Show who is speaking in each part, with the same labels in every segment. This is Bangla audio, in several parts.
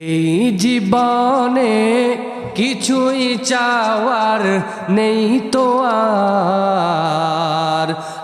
Speaker 1: এই জীবনে কিছুই চাওয়ার নেই তো আর।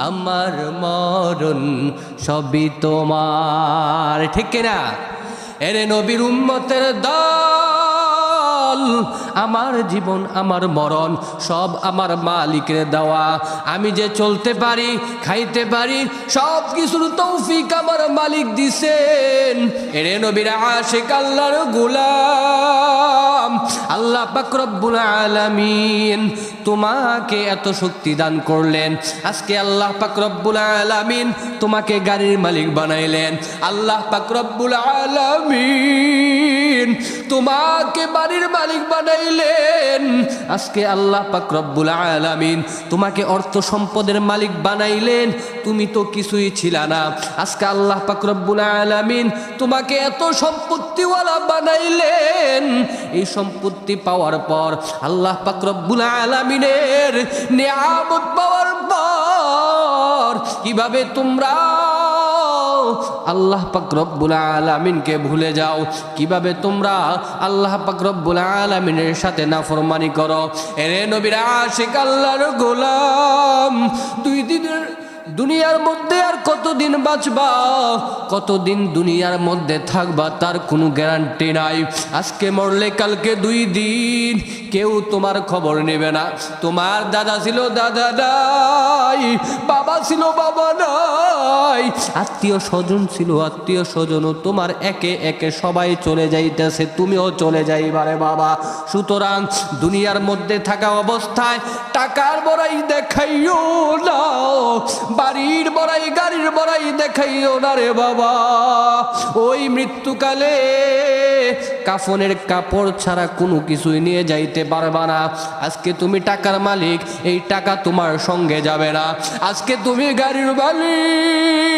Speaker 1: আমার মরণ সবই তোমার ঠিক না এরে নবীর উম্মতের দল আমার জীবন, আমার মরণ, সব আমার মালিকের দেওয়া। আমি যে চলতে পারি, খাইতে পারি, সব কিছুর তৌফিক আমার মালিক দিছেন। এরে নবীর আশেক, আল্লাহর গুলাম। আল্লাহ পাক রব্বুল আলামিন তোমাকে এত শক্তি দান করলেন। আজকে আল্লাহ পাক রব্বুল আলামিন তোমাকে গাড়ির মালিক বানাইলেন। আল্লাহ পাক রব্বুল আলামিন তোমাকে বাড়ির মালিক বানাইলেন। আজকে আল্লাহ পাক রব্বুল আলামিন তোমাকে অর্থ সম্পদের মালিক বানাইলেন। তুমি তো কিছুই ছিলা না। আজকে আল্লাহ পাক রব্বুল আলামিন তোমাকে এত সম্পত্তিওয়ালা বানাইলেন। এই সম্পত্তি পাওয়ার পর আল্লাহ পাক রব্বুল আলামিনের নিয়ামত পাওয়ার পর কীভাবে তোমরা আল্লাহ পাক রব্বুল আলামিনকে ভুলে যাও। কীভাবে তোমরা আল্লাহ পাক রব্বুল আলামিনের সাথে নাফরমানি করো? এরে নবীরা আশিক আল্লাহর গোলাম, দুই দিনের দুনিয়ার মধ্যে আর কতদিন বাঁচবা? কতদিন দুনিয়ার মধ্যে থাকবা তার কোনো গ্যারান্টি নাই। আজকে মরলে কালকে দুই দিন, কেউ তোমার খবর নেবে না। তোমার দাদা ছিল দাদা নাই, বাবা ছিল বাবা নাই আত্মীয় স্বজন ছিল, আত্মীয় স্বজনও তোমার একে একে সবাই চলে যাইতেছে, তুমিও চলে যাইবারে বাবা। সুতরাং দুনিয়ার মধ্যে থাকা অবস্থায় টাকার বড়াই দেখাইও না, বাড়ির বড়াই, গাড়ির বড়াই দেখাইও না রে বাবা। ওই মৃত্যুকালে কাফনের কাপড় ছাড়া কোনো কিছুই নিয়ে যাইতে পারবা না। আজকে তুমি টাকার মালিক, এই টাকা তোমার সঙ্গে যাবে না। আজকে তুমি গাড়ির মালিক।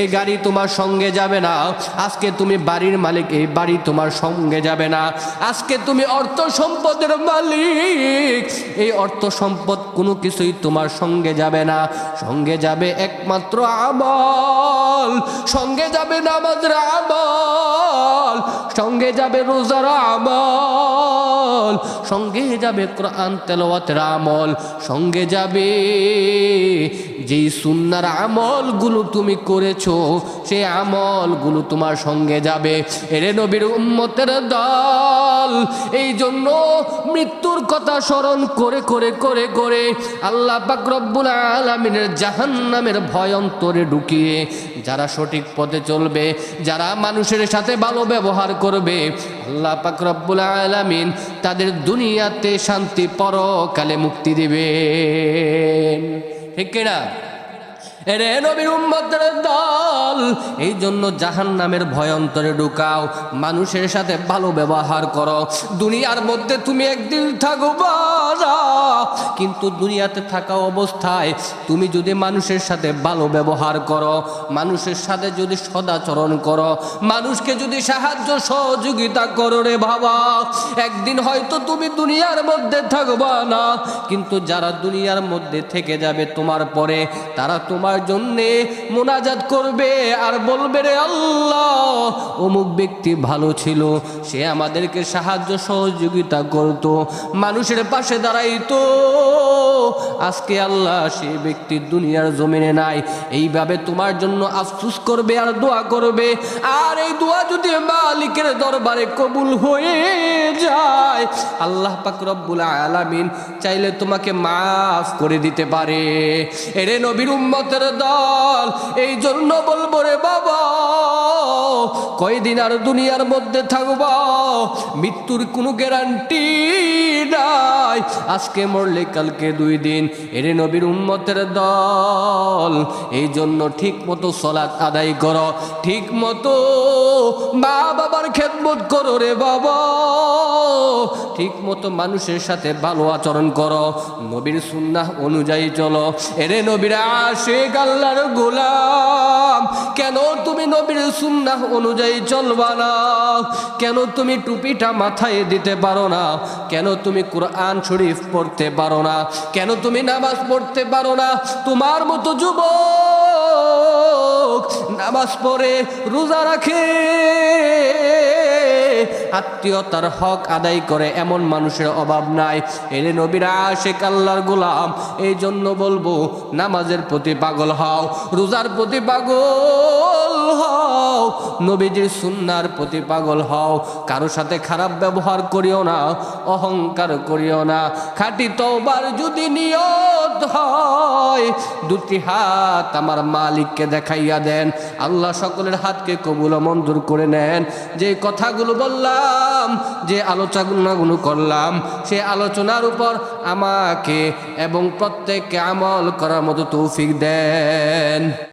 Speaker 1: এই গাড়ি তোমার সঙ্গে যাবে না। আজকে তুমি বাড়ির মালিক এই বাড়ি তোমার সঙ্গে যাবে না। আজকে তুমি অর্থ সম্পদের মালিক, এই অর্থ সম্পদ কোনো কিছুই তোমার সঙ্গে যাবে না। সঙ্গে যাবে একমাত্র আমল, সঙ্গে যাবে নামাজের আমল, সঙ্গে যাবে রোজার আমল, সঙ্গে যাবে কোরআন তেলাওয়াতের আমল, সঙ্গে যাবে যেই সুন্নার আমলগুলো তুমি করেছ সেই আমলগুলো তোমার সঙ্গে যাবে। এরে নবীর উম্মতের দল, এই জন্য মৃত্যুর কথা স্মরণ করে করে করে করে আল্লাহ পাক রব্বুল আলামিনের জাহান্নামের ভয় অন্তরে ঢুকিয়ে যারা সঠিক পথে চলবে, যারা মানুষের সাথে ভালো ব্যবহার করবে, আল্লাহ পাক রব্বুল আলামিন তাদের দুনিয়াতে শান্তি পরকালে মুক্তি দিবেন। ঠিক কিনা? এরে নবীর উম্মতের দল এই জন্য জাহান নামের ভয়ন্তরে ঢুকাও, মানুষের সাথে ভালো ব্যবহার করো। দুনিয়ার মধ্যে তুমি একদিন থাকবা কিন্তু দুনিয়াতে থাকা অবস্থায় তুমি যদি মানুষের সাথে ভালো ব্যবহার করো, মানুষের সাথে যদি সদাচরণ করো, মানুষকে যদি সাহায্য সহযোগিতা করো রে বাবা। একদিন হয়তো তুমি দুনিয়ার মধ্যে থাকবা না, কিন্তু যারা দুনিয়ার মধ্যে থেকে যাবে তোমার পরে, তারা তোমার জন্যে মোনাজাত করবে আর বলবে রে আল্লাহ অমুক ব্যক্তি ভালো ছিল, সে আমাদেরকে সাহায্য সহযোগিতা করত, মানুষের পাশে দাঁড়াইতো। আজকে আল্লাহ সে ব্যক্তি দুনিয়ার জমিনে নাই, এইভাবে তোমার জন্য আফসুস করবে আর দোয়া করবে। আর এই দোয়া যদি মালিকের দরবারে কবুল হয়ে যায়, আল্লাহ পাক রব্বুল আলামিন চাইলে তোমাকে মাফ করে দিতে পারে। এরে নবীর উম্মতের দল, এই জন্য বলব রে বাবা কয়দিন আর দুনিয়ার মধ্যে থাকব? মৃত্যুর কোনো গ্যারান্টি নাই। আজকে মরলে কালকে দুই দিন। এরে নবীর উম্মতের দল, এই জন্য ঠিক মতো সলাৎ আদায় করো। ঠিক মতো মা বাবার খেদমত করো রে বাবা। ঠিক মতো মানুষের সাথে ভালো আচরণ করো। নবীর সুন্নাহ অনুযায়ী চলো। এরে নবীর আশেক আল্লাহর গোলাম, কেন তুমি নবীর সুন্নাহ অনুযায়ী চলবা না? কেন তুমি টুপিটা মাথায় দিতে পারো না? কেন তুমি কোরআন শরীফ পড়তে পারো না। কেন তুমি নামাজ পড়তে পারো না? তোমার মতো যুব নামাজ পড়ে রোজা রাখে। আত্মীয়তার হক আদায় করে এমন মানুষের অভাব নাই। এরে নবীরা আশেক আল্লাহর গোলাম, এই জন্য বলব, নামাজের প্রতি পাগল হও, রোজার প্রতি পাগল হও, নবীজির সুন্নার প্রতি পাগল হও, কারও সাথে খারাপ ব্যবহার করিও না, অহংকার করিও না। খাটি তোবার যদি নিয়ত হয়, দুটি হাত আমার মালিককে দেখাইয়া দেন। আল্লাহ সকলের হাতকে কবুল মঞ্জুর করে নেন। যে কথাগুলো বললাম যে আলোচনাগুলো করলাম সে আলোচনার উপর আমাকে এবং প্রত্যেককে আমল করার মতো তৌফিক দেন।